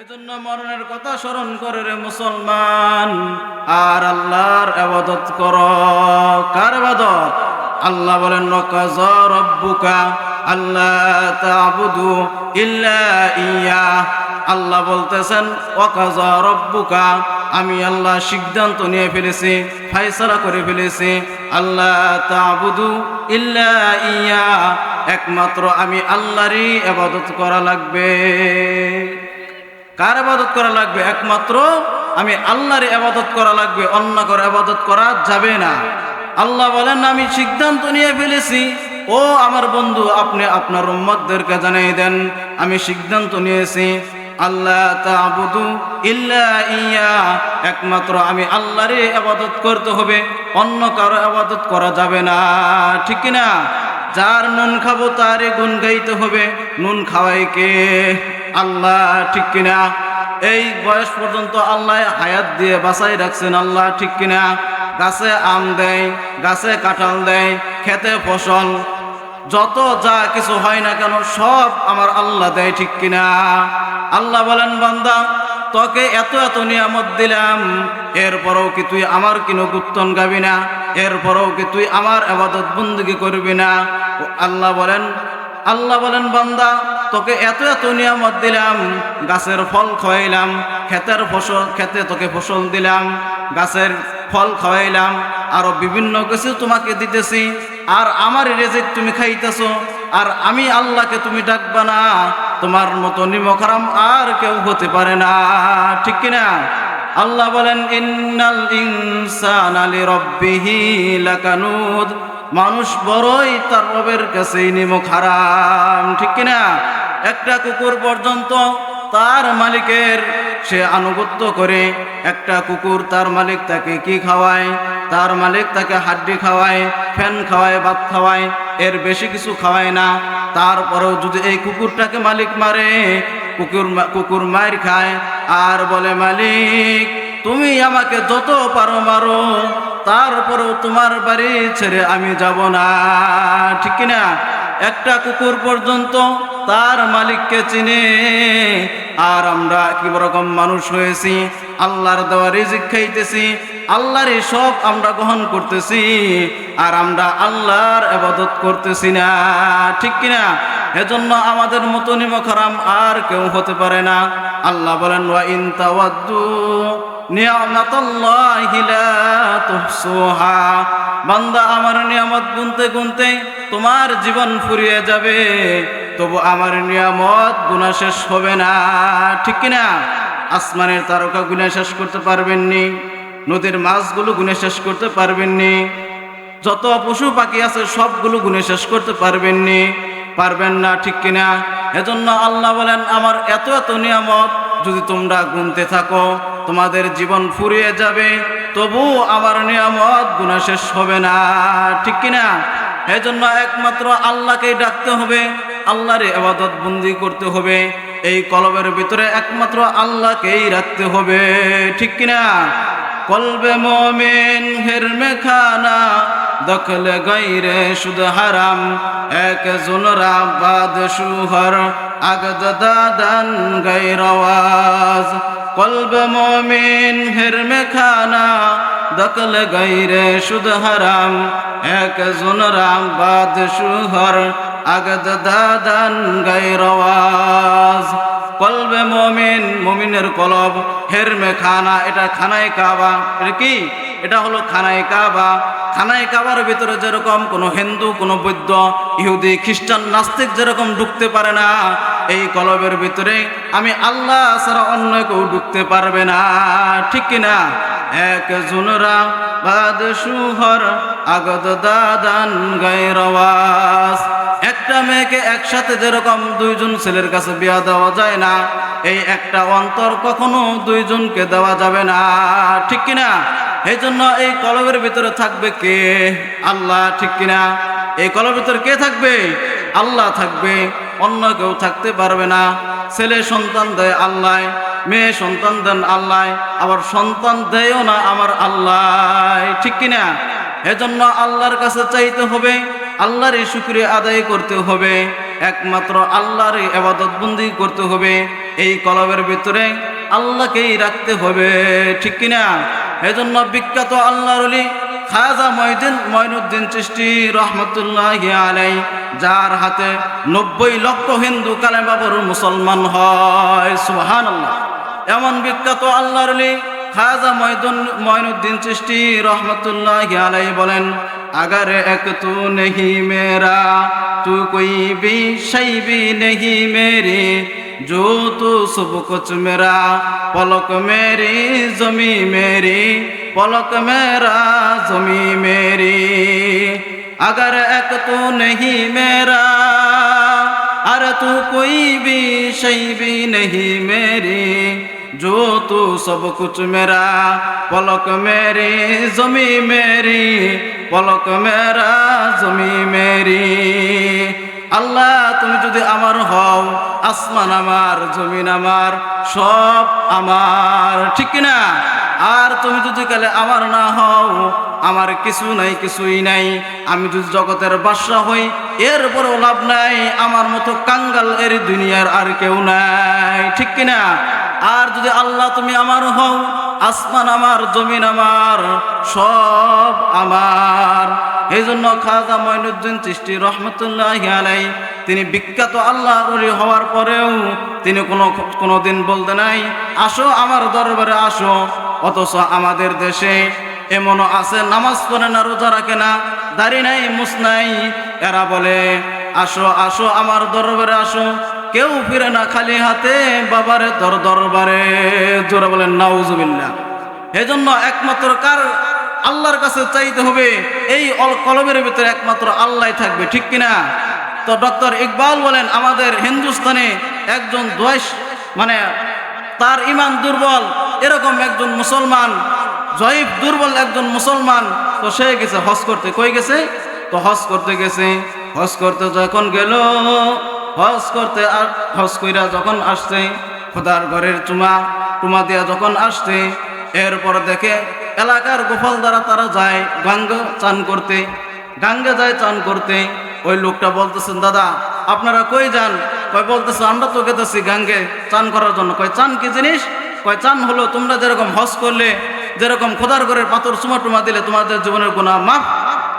এজন্য মরণের কথা স্মরণ করে রে মুসলমান। আর আল্লাহর আবাদত কর। কার আবাদত? আল্লাহ বলেন রব্বুকা আল্লাহ তাবুদু ইল্লা ইয়া। আল্লাহ বলতেছেন, ওয়াকাজা রব্বুকা, আমি আল্লাহ সিদ্ধান্ত নিয়ে ফেলেছি ফাইসালা করে ফেলেছি। আল্লাহ তাবুদু ইল্লা ইয়া। একমাত্র আমি আল্লাহরই আবাদত করা লাগবে। কার আবাদত করা লাগবে? একমাত্র আমি আল্লাহর আবাদত করা লাগবে। অন্য করে আবাদত করা যাবে না। আল্লাহ বলেন, আমি সিদ্ধান্ত নিয়ে ফেলেছি। ও আমার বন্ধু, আপনি আপনার উম্মতদেরকে জানিয়ে দেন, আমি সিদ্ধান্ত নিয়েছি। আল্লাহ তাবুদু ইল্লা ইয়া। একমাত্র আমি আল্লাহরই আবাদত করতে হবে, অন্য কারও আবাদত করা যাবে না। ঠিক না যার নুন খাব তারে গুণ গাইতে হবে। নুন খাওয়াই কে? আল্লাহ, ঠিক কিনা? এই বয়স পর্যন্ত আল্লাহ হায়াত দিয়ে বাঁচাই রাখছেন আল্লাহ, ঠিক কিনা? গাছে আম দেয়, গাছে কাঁঠাল দেয়, খেতে ফসল, যত যা কিছু হয় না কেন সব আমার আল্লাহ দেয়, ঠিক কিনা? আল্লাহ বলেন, বান্দা, তোকে এত এত নিয়ামত দিলাম, এরপরেও কি তুই আমার কিনো গুত্তন গাবি না? এরপরেও কি তুই আমার আবাদত বন্দুকি করবি না? আল্লাহ বলেন আল্লাহ বলেন, বান্দা, তোকে এত এত নিয়ামত দিলাম, গাছের ফল খাওয়াইলাম, ক্ষেতের ফসল খেতে তোকে ফসল দিলাম, গাছের ফল খাওয়াইলাম, আরও বিভিন্ন কিছু তোমাকে দিতেছি, আর আমার রেজেক তুমি খাইতেছো, আর আমি আল্লাহকে তুমি ডাকবা না, তোমার মতো নিমখারাম আর কেউ হতে পারে না। ঠিক কিনা? আল্লাহ বলেন, ইন্নাল ইনসান আলী রব্বিহি লাকানুদ। মানুষ বড়ই তার রবের কাছে নিমক হারাম, ঠিক কিনা? একটা কুকুর পর্যন্ত তার মালিকের সে আনুগত্য করে, একটা কুকুর তার মালিক তাকে কি খাওয়ায়? তার মালিক তাকে হাড্ডি খাওয়ায়, ফ্যান খাওয়ায়, ভাত খাওয়ায়, এর বেশি কিছু খাওয়ায় না। তারপরেও যদি এই কুকুরটাকে মালিক মারে, কুকুর কুকুর মার খায় আর বলে, মালিক, তুমি আমাকে যত পারো মারো তারপরেও তোমার বাড়ি ছেড়ে আমি যাব না। ঠিক না একটা কুকুর পর্যন্ত তার মালিককে চিনে। আর আমরা কি রকম মানুষ হয়েছি, আল্লাহর দেওয়া রিজিক খাইতেছি আল্লাহর সব আমরা গ্রহণ করতেছি, আর আমরা আল্লাহর আবাদত করতেছি না। ঠিক কিনা? এজন্য আমাদের মতো নিমখারাম আর কেউ হতে পারে না। আল্লাহ বলেন, ওয়া ইন তাওয়াদ্দু বান্দা আমার নিয়ামত গুনতে গুনতে তোমার জীবন ফুরিয়ে যাবে, তবু আমার নিয়ামত গুণা শেষ হবে না। ঠিক কিনা? আসমানের তারকা গুণা শেষ করতে পারবেননি, নদীর মাছগুলো গুণে শেষ করতে পারবেননি, যত পশু পাখি আছে সবগুলো গুণে শেষ করতে পারবেননি। পারবেন না, ঠিক কিনা? এজন্য আল্লাহ বলেন, আমার এত এত নিয়ামত যদি তোমরা গুনতে থাকো তোমাদের জীবন ফুরিয়ে যাবে, তবু আমার নিয়ামত গুণা শেষ হবে না। ঠিক কিনা? এজন্য একমাত্র আল্লাহকেই ডাকতে হবে, আল্লাহরে আবাদত বন্দি করতে হবে, এই কলমের ভিতরে একমাত্র আল্লাহকেই রাখতে হবে। ঠিক কিনা? কলবে মোমেন হেরমে খানা দখলে গাইরে শুধ হারাম। এক জুনরা বাদ সুহর আগদ দাদান গাইরওয়াজ কলবে মোমেন হেরমে খানা দখলে গাইরে শুধ হারাম। এক জুনরা বাদ সুহর আগদ দাদান গাইরওয়াজ কলবে মমিন, মমিনের কলব, হেরমে খানা, এটা খানায় কাবা। এটা কি? এটা হলো খানায় কাবা। খানায় কাবার ভিতরে যেরকম কোনো হিন্দু, কোনো বৈদ্য ইহুদি, খ্রিস্টান, নাস্তিক যেরকম ঢুকতে পারে না, এই কলবের ভিতরে আমি আল্লাহ ছাড়া অন্য কেউ ঢুকতে পারবে না। ঠিক কিনা? এক জুনরা বাদ সুহর আগদ দাদান গাইরওয়াজ একটা মেয়েকে একসাথে যেরকম দুইজন ছেলের কাছে বিয়া দেওয়া যায় না এই একটা অন্তর কখনো দুইজনকে দেওয়া যাবে না। ঠিক কিনা? এই জন্য এই কলবের ভিতরে থাকবে কে? আল্লাহ, ঠিক কিনা? এই কলবের ভিতরে কে থাকবে? আল্লাহ থাকবে। অন্য কেউ থাকতে পারবে না। ছেলে সন্তান দেয় আল্লাহ, মেয়ে সন্তান দেন আল্লাহ, আবার সন্তান দেয়ও না আমার আল্লাহ। ঠিক কিনা? এজন্য আল্লাহর কাছে চাইতে হবে আল্লাহর শুক্রিয়া আদায় করতে হবে। একমাত্র আল্লাহর এবাদত বন্দি করতে হবে। এই কলবের ভিতরে আল্লাহকেই রাখতে হবে। ঠিক কিনা? এজন্য বিখ্যাত আল্লাহর খাজা মহিদিন মহিনুদ্দিন চিষ্টি রহমতুল্লাহ আলাই যার হাতে নব্বই লক্ষ হিন্দু কালেমাবর মুসলমান হয়। সুহান আল্লাহ এমন বিখ্যাত আল্লাহর খাজা ময়দুন মঈনুদ্দিন চিষ্টি রহমতুল্লাহ আলাই বলেন, আগারে এক তু নেহি মেরা تو کوئی بھی شئی بھی نہیں میرے جو تو سب کچھ میرا پلک میری زمیں میری پلک میرا زمیں میری اگر ایک تو نہیں میرا ارے تو کوئی بھی شئی بھی نہیں میری جو تو سب کچھ میرا پلک میری زمیں میری পলক মেরা, জমি মেরি। আল্লাহ, তুমি যদি আমার হও, আসমান আমার, জমিন আমার, সব আমার। ঠিক কিনা? আর তুমি যদি কালে আমার না হও, আমার কিছু নাই, কিছুই নাই। আমি যদি জগতের বাদশা হই, এরপরও লাভ নাই। আমার মতো কাঙ্গাল এর দুনিয়ার আর কেউ নাই। ঠিক কিনা? আর যদি আল্লাহ, তুমি আমার হও আসমান আমার, জমিন আমার, সব আমার। এই জন্য খাজা মঈনুদ্দিন চিষ্টি রহমতুল্লাহ আলাই, তিনি বিখ্যাত আল্লাহ অলি হওয়ার পরেও তিনি কোনো কোনো দিন বলতে নাই, আসো আমার দরবারে আসো, অথচ আমাদের দেশে এমনও আছে, নামাজ পড়ে না, রোজা রাখে না, দাড়ি নাই, মুস নাই। এরা বলে, আসো আসো আমার দরবারে আসো কেউ ফিরে না খালি হাতে বাবারে দর দরবারে। জোরে বলেন, নাউজুবিল্লাহ। এই জন্য একমাত্র কার আল্লাহর কাছে চাইতে হবে, এই কলমের ভিতরে একমাত্র আল্লাহ থাকবে, ঠিক কিনা? তো ডক্টর ইকবাল বলেন, আমাদের হিন্দুস্তানে একজন দোয়েশ মানে তার ইমান দুর্বল, এরকম একজন মুসলমান জয়ীব দুর্বল একজন মুসলমান, তো সে গেছে হজ করতে। কই গেছে? তো হজ করতে গেছে। হজ করতে যখন গেল হজ করতে আর হজ কইরা যখন আসছে, খোদার ঘরের চুমা টুমা দিয়া যখন আসছে, এরপর দেখে এলাকার গোপাল দ্বারা তারা যায় গাঙ্গে চান করতে। গাঙ্গে যায় চান করতে, ওই লোকটা বলতেছেন, দাদা, আপনারা কই যান? কয়, বলতেছে, আমরা তো গেতেছি গাঙ্গে চান করার জন্য। কয়, চান কি জিনিস? কয়, চান হলো তোমরা যেরকম হজ করলে, যেরকম খোদার ঘরের পাথর চুমা টুমা দিলে তোমাদের জীবনের গুণা মাফ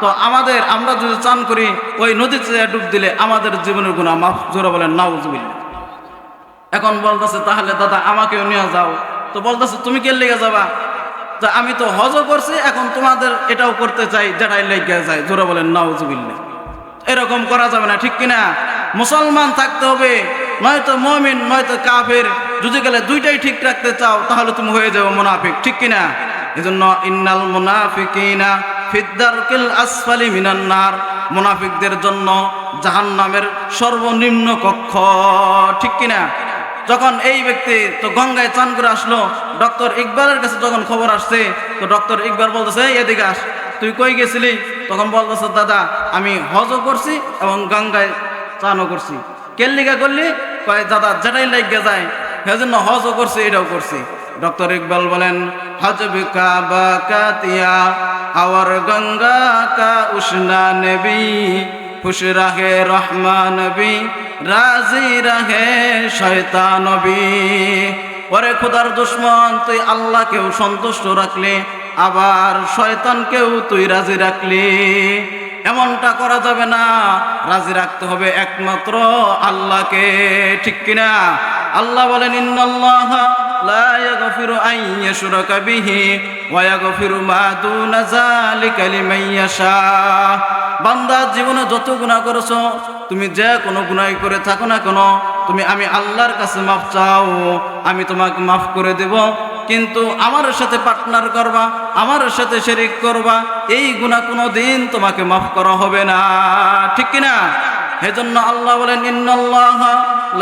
তো আমাদের, আমরা যদি চান করি ওই নদীতে ডুব দিলে আমাদের জীবনের গুণা মাফ, জোরে বলেন, নাউজুবিল্লাহ। এখন বলতেছে, তাহলে দাদা, আমাকেও নিয়ে যাও। তো বলতেছে, তুমি কে লেগে যাবা? তা আমি তো হজও করছি, এখন তোমাদের এটাও করতে চাই, যেটাই লেগে যায়, জোরে বলেন, নাউজুবিল্লাহ। এরকম করা যাবে না, ঠিক কিনা? মুসলমান থাকতে হবে, নয়তো মমিন, নয়তো কাফের। যদি গেলে দুইটাই ঠিক রাখতে চাও, তাহলে তুমি হয়ে যাবে মুনাফিক, ঠিক কিনা? এজন্য, ইন্নাল মুনাফিকিনা ফিদ্দারকিল আসফালি মিনান নার। মুনাফিকদের জন্য জাহান্নামের সর্বনিম্ন কক্ষ। ঠিক কিনা? যখন এই ব্যক্তি তো গঙ্গায় চান করে আসলো, ডক্টর ইকবালের কাছে যখন খবর আসছে, তো ডক্টর ইকবাল বলতেছে, "এই এদিকে আস, তুই কই গেছিলি? তখন বলতেছে, দাদা, আমি হজও করছি এবং গঙ্গায় চানও করছি। কেল্লিকা করলি, কয়, দাদা যেটাই লাগিয়ে যায়, সেজন্য হজও করছি, এটাও করছি। ডক্টর ইকবাল বলেন হজ বিকা বা কাতিয়া আওয়ার গঙ্গা কা উষ্ণা নেবী, খুশ রাহে রহমান নবী রাজি রাহে শয়তান নবী পরে খুদার দুশ্মন, তুই আল্লাহকেও সন্তুষ্ট রাখলি, আবার শয়তানকেও তুই রাজি রাখলি। এমনটা করা যাবে না। রাজি রাখতে হবে একমাত্র আল্লাহকে। ঠিক কিনা? আল্লাহ বলেন, ইন্নাল্লাহ লা ইয়াগফিরু আন ইউশরাকা বিহি ওয়া ইয়াগফিরু মা দুনা যালিকা লিমান ইয়াশা। বান্দা, জীবনে যত গুনাহ করেছ, তুমি যে কোনো গুনাহ করে থাকো না কেন, তুমি আমি আল্লাহর কাছে মাফ চাও, আমি তোমাকে মাফ করে দেব। কিন্তু আমার সাথে পার্টনার করবা, আমার সাথে শেরিক করবা, এই গুণা কোনো দিন তোমাকে মাফ করা হবে না। ঠিক কিনা? হেজন্য আল্লাহ বলেন, ইন্নাল্লাহ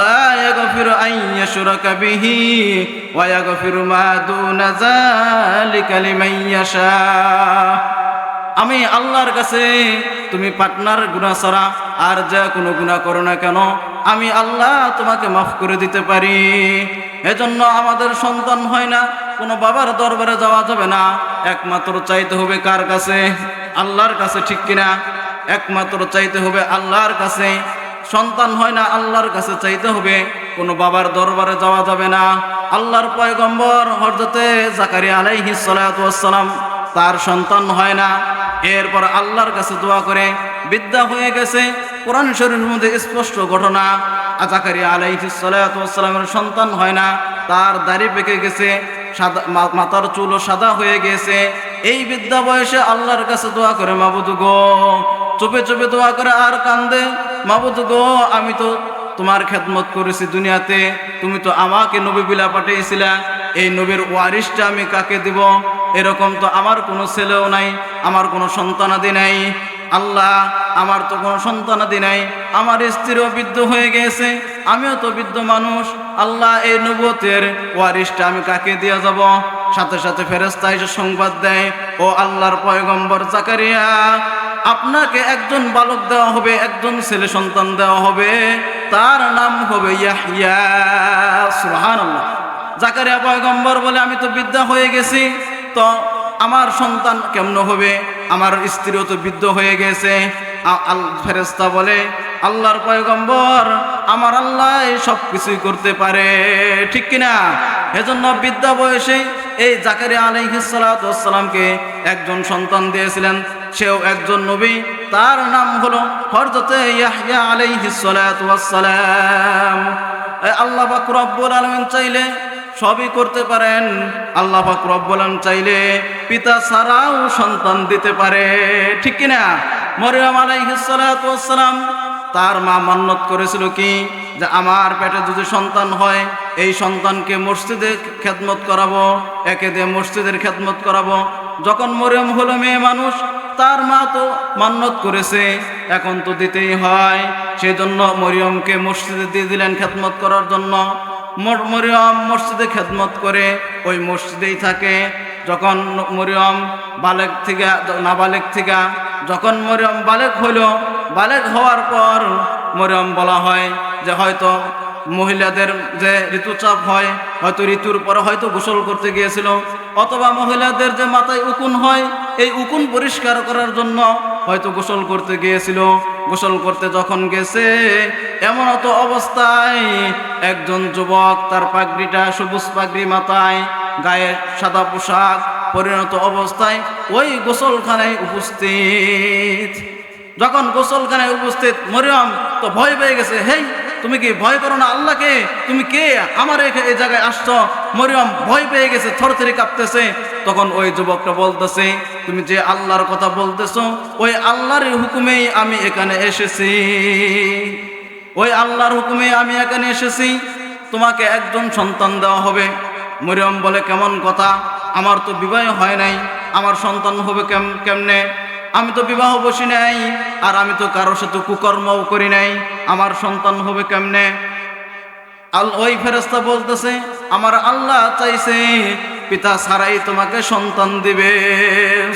লা ইয়াগফিরু আন বিহি ওয়া ইয়াগফিরু মা দুনা যালিকা লিমান ইয়াশা। আমি আল্লাহর কাছে তুমি পার্টনার গুণা ছাড়া আর যা কোনো গুণা করো না কেন, আমি আল্লাহ তোমাকে মাফ করে দিতে পারি। এজন্য আমাদের সন্তান হয় না, কোনো বাবার দরবারে যাওয়া যাবে না। একমাত্র চাইতে হবে কার কাছে? আল্লাহর কাছে, ঠিক কিনা? একমাত্র চাইতে হবে আল্লাহর কাছে। সন্তান হয় না, আল্লাহর কাছে চাইতে হবে। কোনো বাবার দরবারে যাওয়া যাবে না। আল্লাহর পয়গম্বর হরজতে জাকারি আলাইহিস সালাম তার সন্তান হয় না। এরপর আল্লাহর কাছে দোয়া করে, বিদ্যা হয়ে গেছে। কোরআন শরীরের মধ্যে স্পষ্ট ঘটনা জাকারিয়া আলাইহিস সালামের সন্তান হয় না, তার দাড়ি পেকে গেছে, সাদা মাথার চুলও সাদা হয়ে গেছে। এই বিদ্যা বয়সে আল্লাহর কাছে দোয়া করে, মাবুদ গো, চুপে চুপে দোয়া করে আর কান্দে। মাবুদ গো, আমি তো তোমার খেদমত করেছি দুনিয়াতে। তুমি তো আমাকে নবী বিলা পাঠিয়েছিলা। এই নবীর ওয়ারিসটা আমি কাকে দিব? এরকম তো আমার কোনো ছেলেও নাই, আমার কোনো সন্তানাদি নাই। আল্লাহ, আমার তো কোনো সন্তানাদি নাই। আমার স্ত্রীও বৃদ্ধ হয়ে গেছে, আমিও তো বৃদ্ধ মানুষ। আল্লাহ এই নবতের ওয়ারিসটা আমি কাকে দিয়ে যাব? সাথে সাথে ফেরেস্তা এসে সংবাদ দেয়, ও আল্লাহর পয়গম্বর জাকারিয়া, আপনাকে একজন বালক দেওয়া হবে, একজন ছেলে সন্তান দেওয়া হবে। তার নাম হবে ইয়াহিয়া সুবহানাল্লাহ। জাকারিয়া পয়গম্বর বলে, আমি তো বিদ্যা হয়ে গেছি। তো আমার সন্তান কেমন হবে? আমার স্ত্রীও তো বৃদ্ধ হয়ে গেছে। ফেরেস্তা বলে, আল্লাহর পয়গম্বর আমার আল্লাহ সব কিছুই করতে পারে। ঠিক কিনা? এজন্য বিদ্যা বয়সে এই জাকারিয়া আলাইহিসালামকে একজন সন্তান দিয়েছিলেন। সেও একজন নবী। তার নাম হলো হরজতে ইয়াহইয়া আলাইহিসালাম আল্লাহ পাক রব্বুল আলামিন চাইলে সবই করতে পারেন। আল্লাহ পাক রব্বুল আলামিন চাইলে পিতা ছাড়াও সন্তান দিতে পারে। ঠিক কিনা? মরিয়ম আলাইহিসসালাম তার মা মান্নত করেছিল কি? যে আমার পেটে যদি সন্তান হয়, এই সন্তানকে মসজিদে খেদমত করাবো, একে দিয়ে মসজিদের খেদমত করাবো। যখন মরিয়ম হলো মেয়ে মানুষ, তার মা তো মান্নত করেছে, এখন তো দিতেই হয়। সেই জন্য মরিয়মকে মসজিদে দিয়ে দিলেন খেদমত করার জন্য। মরিয়ম মসজিদে খেদমত করে ওই মসজিদেই থাকে। যখন মরিয়ম বালেক থেকে, নাবালেক থেকে, যখন মরিয়ম বালেক হইল, বালেক হওয়ার পর মরিয়ম বলা হয় যে হয়তো মহিলাদের যে ঋতুচাপ হয়, হয়তো ঋতুর পরে হয়তো গোসল করতে গিয়েছিল, অথবা মহিলাদের যে মাথায় উকুন হয়, এই উকুন পরিষ্কার করার জন্য হয়তো গোসল করতে গিয়েছিল। গোসল করতে যখন গেছে, এমন অত অবস্থায় একজন যুবক তার পাগড়িটা, সবুজ পাগড়ি মাথায়, গায়ে সাদা পোশাক পরিণত অবস্থায় ওই গোসলখানায় উপস্থিত। যখন গোসলখানায় উপস্থিত, মরিয়ম তো ভয় পেয়ে গেছে, হেই! তুমি কি ভয় করো না আল্লাহকে? তুমি কে? আমার এই জায়গায় আসছো। মরিয়ম ভয় পেয়ে গেছে, থরথরি কাঁপতেছে। তখন ওই যুবকটা বলতেছে, তুমি যে আল্লাহর কথা বলতেছো, ওই আল্লাহর হুকুমেই আমি এখানে এসেছি। ওই আল্লাহর হুকুমে আমি এখানে এসেছি। তোমাকে একজন সন্তান দেওয়া হবে। মরিয়ম বলে, কেমন কথা? আমার তো বিবাহ হয় নাই। আমার সন্তান হবে কেম, কেমনে? আমি তো বিবাহ বসি নাই, আর আমি তো কারোর সাথে কুকর্মও করি নাই। আমার সন্তান হবে কেমনে? আল ওই ফেরেস্তা বলতেছে, আমার আল্লাহ চাইছে, পিতা ছাড়াই তোমাকে সন্তান দিবে।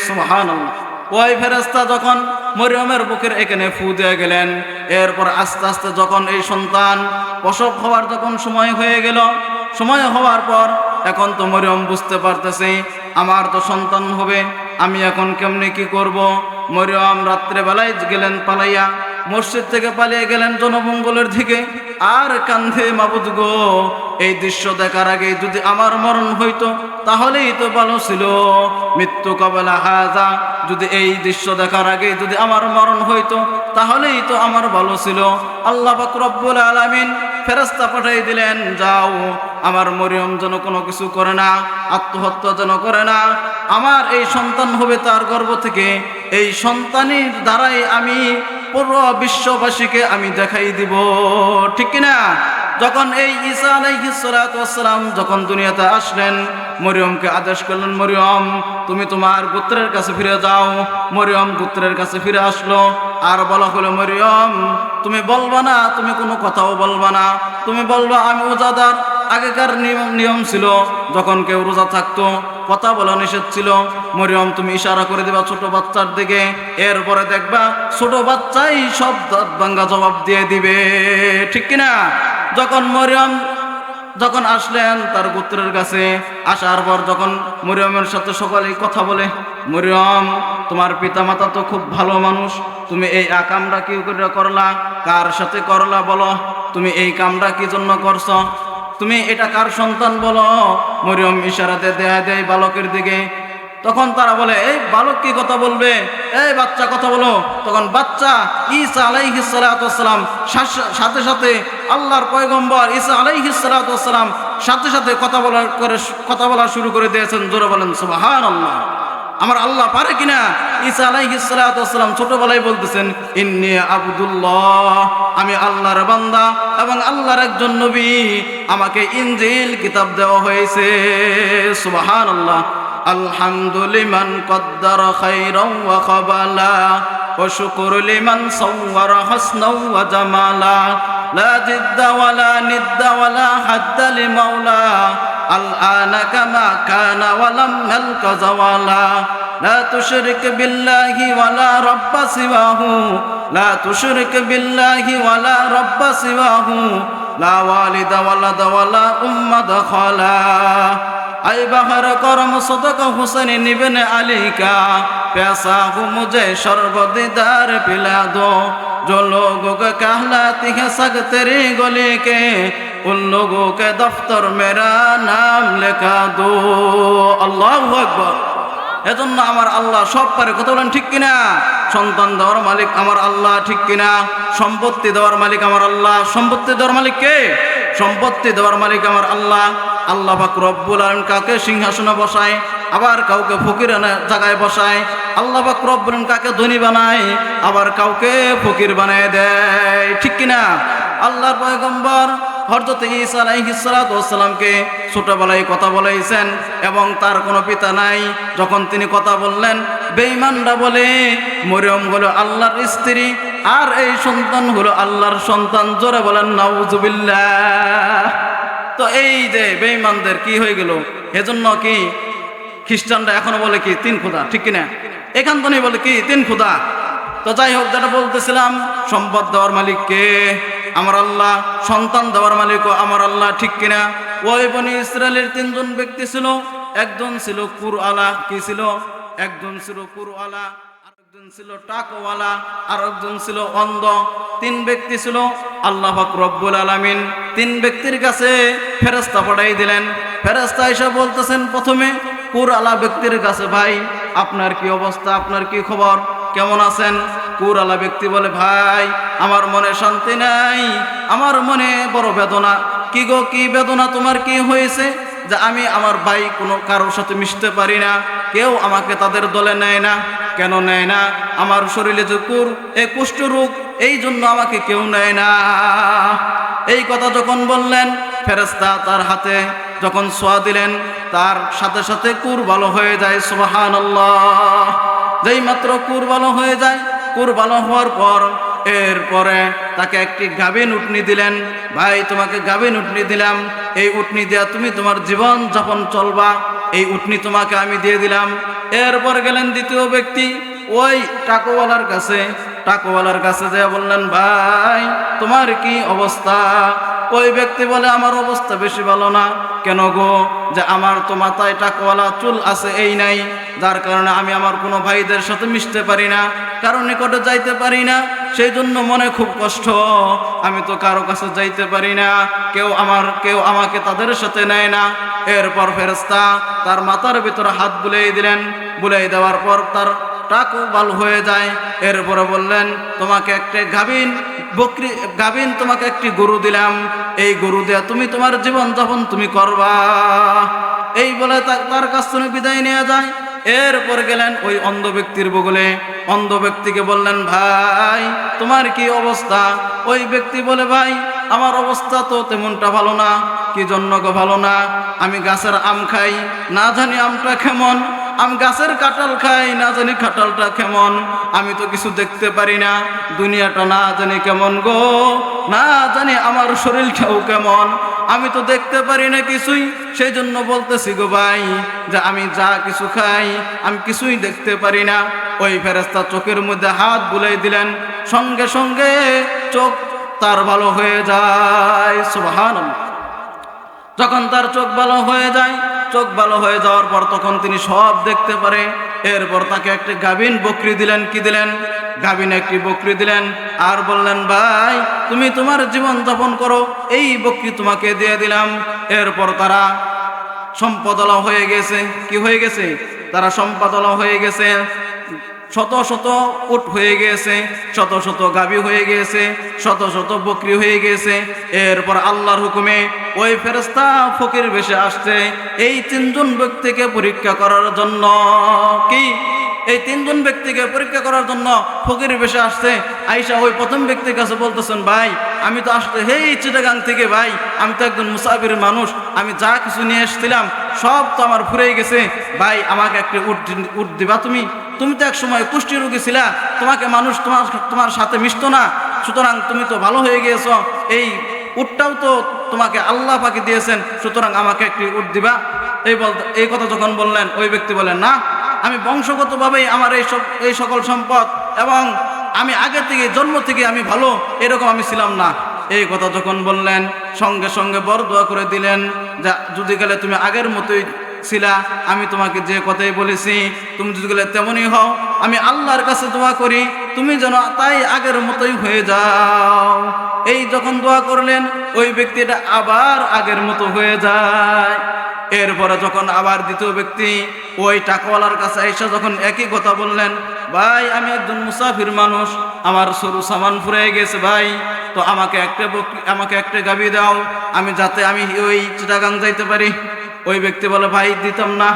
সুবহানাল্লাহ। ওই ফেরেস্তা যখন মরিয়মের বুকের এখানে ফু দিয়ে গেলেন, এরপর আস্তে আস্তে যখন এই সন্তান প্রসব হওয়ার যখন সময় হয়ে গেল, সময় হওয়ার পর এখন তো মরিয়ম বুঝতে পারতেছে, আমার তো সন্তান হবে। আমি এখন কেমনে কি করব? মরিয়ম রাত্রেবেলায় গেলেন পালাইয়া। মসজিদ থেকে পালিয়ে গেলেন জনমঙ্গলের দিকে। আর কান্ধে মাবুদ গো, এই দৃশ্য দেখার আগে যদি আমার মরণ হইতো, তাহলেই তো ভালো ছিল। মৃত্যু কবলা হাজা, যদি এই দৃশ্য দেখার আগে যদি আমার মরণ হইতো, তাহলেই তো আমার ভালো ছিল। আল্লাহ পাক রব্বুল আলামিন ফেরেস্তা পাঠাই দিলেন, যাও, আমার মরিয়ম যেন কোনো কিছু করে না, আত্মহত্যা যেন করে না, আমার এই সন্তান হবে তার গর্ব থেকে। এই সন্তানের দ্বারাই আমি পুরো বিশ্ববাসীকে আমি দেখাই দিব। ঠিক কিনা? যখন এই ঈসা আলাইহিসসালাম যখন দুনিয়াতে আসলেন, মরিয়মকে আদেশ করলেন, মরিয়ম, তুমি তোমার গোত্রের কাছে ফিরে যাও। মরিয়ম গোত্রের কাছে ফিরে আসলো, আর বলা হলো, মরিয়ম, তুমি বলবা না, তুমি কোনো কথাও বলবা না। তুমি বলবা, আমি ওজাদার আগেকার নিয়ম নিয়ম ছিল, যখন কেউ রোজা থাকতো, কথা বলা নিষেধ ছিল। মরিয়ম, তুমি ইশারা করে দিবা ছোট বাচ্চার দিকে, এরপরে দেখবা ছোট বাচ্চাই সব দাঁত ভাঙ্গা জবাব দিয়ে দিবে। ঠিক কিনা? যখন মরিয়ম যখন আসলেন, তার গোত্রের কাছে আসার পর যখন মরিয়মের সাথে সকালে কথা বলে, মরিয়ম, তোমার পিতামাতা তো খুব ভালো মানুষ, তুমি এই আকামটা কি করে করলা? কার সাথে করলা বলো? তুমি এই কামটা কি জন্য করছ? তুমি এটা কার সন্তান বলো? মরিয়ম ইশারাতে দেয়া দেয় বালকের দিকে তখন তারা বলে, এই বালক কি কথা বলবে? এই বাচ্চা কথা বলো। তখন বাচ্চা ঈসা আলাইহিসালাম সাথে সাথে আল্লাহর পয়গম্বর ঈসা আলাইহিসালাম সাথে সাথে কথা বলার করে কথা বলা শুরু করে দিয়েছেন। জোরে বলেন সুবাহান আল্লাহ আমার আল্লাহ পারে কিনা? ঈসা আলাইহিসালাম ছোটবেলায় বলতেছেন, ইন্নি আবদুল্লাহ, আমি আল্লাহর বান্দা এবং আল্লাহর একজন নবী। আমাকে ইনজিল কিতাব দেওয়া হয়েছে। সুবাহান আল্লাহ الحمد لمن قدر خيرا وخبلا وشكر لمن صور حسنا وجمالا. لا جد ولا ند ولا حد لمولا الآن كما كان ولم يلق زوالا. لا تشرك بالله ولا رب سواه لا تشرك بالله ولا رب سواه. لا والد ولد ولا أم আই বাহার করম সদক হুসেন নিবেন আলিকা। পেশা হুমুজে সর্বদিদার পিলা দো জলোগোক কাহলা তিহে গলিকে। উন লোগোকে দফতর মেরা নাম লেখা দো। আল্লাহ আকবর। এজন্য আমার আল্লাহ সব পারে। কথা বলেন ঠিক কিনা? সন্তান দেওয়ার মালিক আমার আল্লাহ ঠিক কিনা? সম্পত্তি দেওয়ার মালিক আমার আল্লাহ। সম্পত্তি দেওয়ার মালিক কে? সম্পত্তি দেওয়ার মালিক আমার আল্লাহ। আল্লাহ পাক রব্বুল আলম কাকে সিংহাসনে বসায়, আবার কাউকে ফকির জায়গায় বসায়। আল্লাহ পাক রব্বুল আলম কাকে ধনী বানায়, আবার কাউকে ফকির বানায় দেয়। ঠিক কিনা? আল্লাহর পয়গম্বর হরজত ঈসা আলাইহিসসালামকে ছোটবেলায় কথা বলেছেন এবং তার কোনো পিতা নাই। যখন তিনি কথা বললেন, বেঈমানরা বলে, মরিয়ম হলো আল্লাহর স্ত্রী আর এই সন্তান হলো আল্লাহর সন্তান। জোরে বলেন, নাউজুবিল্লাহ। তো এই যে বেঈমানদের কি হয়ে গেল? এজন্য কি খ্রিস্টানরা এখনও বলে কি, তিন খুদা, ঠিক কিনা? এখান থেকে বলে কি, তিন খুদা। তো যাই হোক, যেটা বলতেছিলাম, সম্পদ দেওয়ার মালিক কে? আমার আল্লাহ। সন্তান দেওয়ার মালিকও আমার আল্লাহ, ঠিক কিনা? ওই বনি ইসরায়েলের তিনজন ব্যক্তি ছিল। একজন ছিল কুর আলা কি ছিল? একজন ছিল কুর আরেকজন ছিল টাকওয়ালা আর একজন ছিল অন্ধ, তিন ব্যক্তি ছিল আল্লাহ রব্বুল আলামিন। তিন ব্যক্তির কাছে ফেরেস্তা পড়াই দিলেন। ফেরেস্তা এসে বলতেছেন, প্রথমে কুর আলা ব্যক্তির কাছে, ভাই, আপনার কি অবস্থা? আপনার কি খবর? কেমন আছেন? কুরালা ব্যক্তি বলে, ভাই, আমার মনে শান্তি নাই, আমার মনে বড় বেদনা। কি গো, কি বেদনা? তোমার কি হয়েছে যে আমি আমার ভাই কোনো কারোর সাথে মিশতে পারি না? কেউ আমাকে তাদের দলে নেয় না? কেন নেয় না? আমার শরীরে যে কুর, এ কুষ্ঠ রোগ, এই জন্য আমাকে কেউ নেয় না। এই কথা যখন বললেন ফেরেস্তা তার হাতে যখন সোয়া দিলেন, তার সাথে সাথে কুর ভালো হয়ে যায় সুবাহান যেই মাত্র কুর ভালো হয়ে যায়, কুর ভালো হওয়ার পর এরপরে তাকে একটি গাভিন উটনি দিলেন। ভাই, তোমাকে গাভিন উটনি দিলাম। এই উটনি দেয়া তুমি তোমার জীবন যাপন চলবা। এই উটনি তোমাকে আমি দিয়ে দিলাম। এরপর গেলেন দ্বিতীয় ব্যক্তি, ওই টাকোওয়ালার কাছে। টাকোওয়ালার কাছে যে বললেন, ভাই, তোমার কি অবস্থা? ওই ব্যক্তি বলে, আমার অবস্থা বেশি ভালো না। কেন গো? যে আমার তো মাথায় টাকওয়ালা চুল আছে, এই নাই। যার কারণে আমি আমার কোনো ভাইদের সাথে মিশতে পারি না, কারও নিকটে যাইতে পারি না, সেই জন্য মনে খুব কষ্ট। আমি তো কারও কাছে যাইতে পারি না, কেউ আমার, কেউ আমাকে তাদের সাথে নেয় না। এরপর ফেরস্তা তার মাথার ভিতরে হাত বুলাই দিলেন। বুলাই দেওয়ার পর তার টাকও বাল হয়ে যায়। এরপরে বললেন, তোমাকে একটা গাভিন বকরি, গাভিন তোমাকে একটি গরু দিলাম। এই গরু দেয়া তুমি তোমার জীবন যাপন তুমি করবা। এই বলে তার কাছ থেকে বিদায় নেওয়া যায়। এরপর গেলেন ওই অন্ধ ব্যক্তির বগলে। অন্ধ ব্যক্তিকে বললেন, ভাই, তোমার কি অবস্থা? ওই ব্যক্তি বলে, ভাই, আমার অবস্থা তো তেমনটা ভালো না। কি জন্য গো ভালো না? আমি গাছের আম খাই। না জানি আমটা কেমন। আমি গাছের কাঁঠাল খাই, না জানি কাঁঠালটা কেমন। আমি তো কিছু দেখতে পারি না, দুনিয়াটা না জানি কেমন গো, না জানি আমার শরীরটাও কেমন। আমি তো দেখতে পারি না কিছুই সেই জন্য বলতেছি গো ভাই, যে আমি যা কিছু খাই, আমি কিছুই দেখতে পারি না। ওই ফেরেস্তা চোখের মধ্যে হাত বুলাই দিলেন, সঙ্গে সঙ্গে চোখ তার ভালো হয়ে যায়, সুবহানাল্লাহ। যখন তার চোখ ভালো হয়ে যায় চোখ ভালো হয়ে যাওয়ার পর তখন তিনি সব দেখতে পারে। এরপর তাকে একটি গাভিন বকরি দিলেন। কি দিলেন? গাভিন একটি বকরি দিলেন। আর বললেন, ভাই, তুমি তোমার জীবন যাপন করো। এই বকরি তোমাকে দিয়ে দিলাম। এরপর তারা সম্পদলা হয়ে গেছে। কি হয়ে গেছে? তারা সম্পাদলা হয়ে গেছে। শত শত উট হয়ে গেছে, শত শত গাবি হয়ে গেছে, শত শত বকরি হয়ে গেছে। এরপর আল্লাহর হুকুমে ওই ফেরস্তা ফকির বেশে আসছে। এই তিনজন ব্যক্তিকে পরীক্ষা করার জন্য কি? এই তিনজন ব্যক্তিকে পরীক্ষা করার জন্য ফকির বেশে আসছে। আইসা ওই প্রথম ব্যক্তির কাছে বলতেছেন, ভাই, আমি তো আসতে, হেই চিটাগাং থেকে, ভাই, আমি তো একজন মুসাফির মানুষ, আমি যা কিছু নিয়ে এসেছিলাম, সব তো আমার ফুরেই গেছে। ভাই, আমাকে একটি উট উট দিবা তুমি? তুমি তো এক সময় কুষ্টি রোগী ছিলা, তোমাকে মানুষ তোমার তোমার সাথে মিশতো না। সুতরাং তুমি তো ভালো হয়ে গিয়েছো। এই উটটাও তো তোমাকে আল্লাহ পাকি দিয়েছেন, সুতরাং আমাকে একটি উট দিবা। এই বল, এই কথা যখন বললেন, ওই ব্যক্তি বলেন না, আমি বংশগতভাবেই আমার এই সব, এই সকল সম্পদ এবং আমি আগে থেকে, জন্ম থেকে আমি ভালো, এরকম আমি ছিলাম না। এই কথা যখন বললেন, সঙ্গে সঙ্গে বড় দোয়া করে দিলেন, যা, যদি গেলে তুমি আগের মতোই ছিলা, আমি তোমাকে যে কথাই বলেছি, তুমি যদি তেমনই হও, আমি আল্লাহর কাছে দোয়া করি, তুমি যেন তাই আগের মতোই হয়ে যাও। এই যখন দোয়া করলেন, ওই ব্যক্তিটা আবার আগের মতো হয়ে যায়। এরপরে যখন আবার দ্বিতীয় ব্যক্তি ওই টাকাওয়ালার কাছে এসে যখন একই কথা বললেন, ভাই, আমি একজন মুসাফির মানুষ, আমার সরু সামান ফুরিয়ে গেছে ভাই, তো আমাকে একটা আমাকে একটা গাবি দাও, আমি যাতে আমি ওই চিটাগাং যাইতে পারি। ওই ব্যক্তি বলে, ভাই, দিতাম না।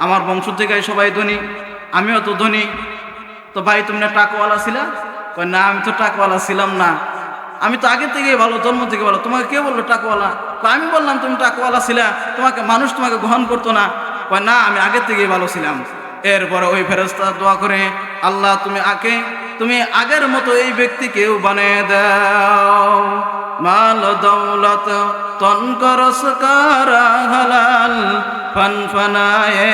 আমার বংশ থেকে সবাই ধনী, আমিও তো ধনী। তো ভাই তুমি না টাকাওয়ালা ছিলা? কয়, না, আমি তো টাকাওয়ালা ছিলাম না। আমি তো আগে থেকে ভালো, জন্ম থেকে ভালো। তোমাকে কে বলল টাকাওয়ালা? আমি বললাম, তুমি টাকাওয়ালা ছিলা। তোমাকে মানুষ তোমাকে গ্রহণ করতো না। কয়, না, আমি আগে থেকেই ভালো ছিলাম। এরপরে ওই ফেরস্তা দোয়া করে, আল্লাহ, তুমি আগে তুমি আগের মতো এই ব্যক্তিকেও বানিয়ে দাও। মাল দৌলত, তন করস কারা হালাল, ফন ফনায়ে,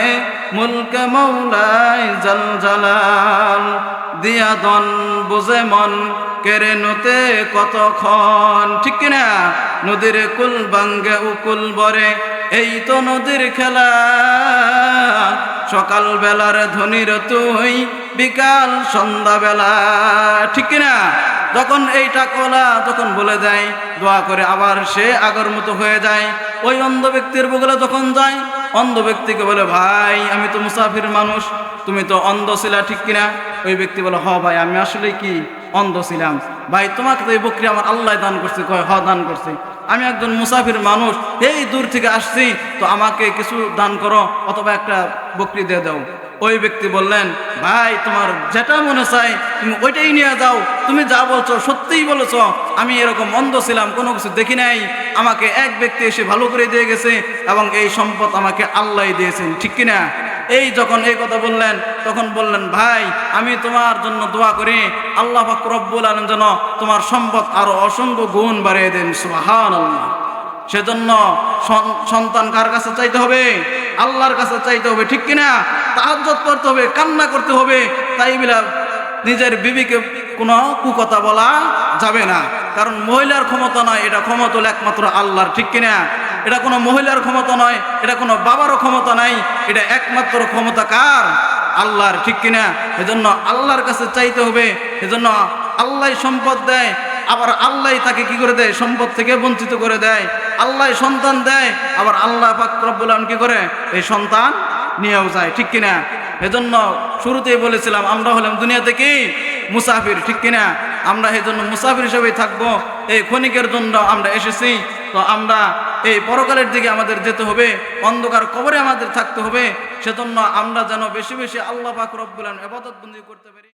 মুলক মৌলায় জল দিয়া দন বুঝে মন কেরে নতে কতক্ষণ? ঠিক কিনা? নদীর কুল বাঙ্গে উকুল বরে এই তো নদীর খেলা। সকাল বেলার ধনির তুই, বিকাল সন্ধ্যা বেলা ঠিক কিনা যখন এইটা টাকলা যখন বলে যায় দোয়া করে আবার সে আগের মতো হয়ে যায়। ওই অন্ধ ব্যক্তির বগলে যখন যায়, অন্ধ ব্যক্তিকে বলে, ভাই, আমি তো মুসাফির মানুষ, তুমি তো অন্ধ ছিলা, ঠিক কিনা ওই ব্যক্তি বলে, হ ভাই, আমি আসলে কি অন্ধ ছিলাম। ভাই, তোমাকে তো এই বকরি আমার আল্লাহ দান করছে, কয়, হ, দান করছে। আমি একজন মুসাফির মানুষ, এই দূর থেকে আসছি, তো আমাকে কিছু দান করো, অথবা একটা বকরি দিয়ে দাও। ওই ব্যক্তি বললেন, ভাই, তোমার যেটা মনে চাই তুমি ওইটাই নিয়ে যাও। তুমি যা বলছো, সত্যিই বলেছ। আমি এরকম অন্ধ ছিলাম, কোনো কিছু দেখি নাই। আমাকে এক ব্যক্তি এসে ভালো করে দিয়ে গেছে, এবং এই সম্পদ আমাকে আল্লাহ দিয়েছেন, ঠিক কিনা? এই যখন এই কথা বললেন, তখন বললেন, ভাই, আমি তোমার জন্য দোয়া করি। আল্লাহ রব্বুল আলম যেন তোমার সম্পদ আরও অসংখ্য গুণ বাড়িয়ে দেন। আল্লাহ সেজন্য সন্তান কার কাছে চাইতে হবে? আল্লাহর কাছে চাইতে হবে, ঠিক কিনা? তাহাজ্জত করতে হবে, কান্না করতে হবে। তাই বিলা নিজের বিবিকে কোনো কুকথা বলা যাবে না। কারণ মহিলার ক্ষমতা নয়, এটা ক্ষমতা একমাত্র আল্লাহর, ঠিক কিনা? এটা কোনো মহিলার ক্ষমতা নয়, এটা কোনো বাবারও ক্ষমতা নাই, এটা একমাত্র ক্ষমতা কার? আল্লাহর, ঠিক কিনা? এজন্য আল্লাহর কাছে চাইতে হবে, এজন্য আল্লাহ সম্পদ দেয়, আবার আল্লাহ তাকে কি করে দেয়? সম্পদ থেকে বঞ্চিত করে দেয়, আল্লাহ সন্তান দেয়, আবার আল্লাহ পাক রব্বুল আলামিন কি করে? এই সন্তান নিয়েও যায়, ঠিক কিনা? এজন্য শুরুতেই বলেছিলাম, আমরা হলাম দুনিয়াতে কি? মুসাফির, ঠিক কিনা? আমরা এই জন্য মুসাফির হিসেবেই থাকব, এই ক্ষণিকের জন্য আমরা এসেছি। তো আমরা এই পরকালের দিকে আমাদের যেতে হবে, অন্ধকার কবরে আমাদের থাকতে হবে, সেজন্য আমরা যেন বেশি বেশি আল্লাহ পাক রব্বুল আলামিন এবাদত বন্দি করতে পারি।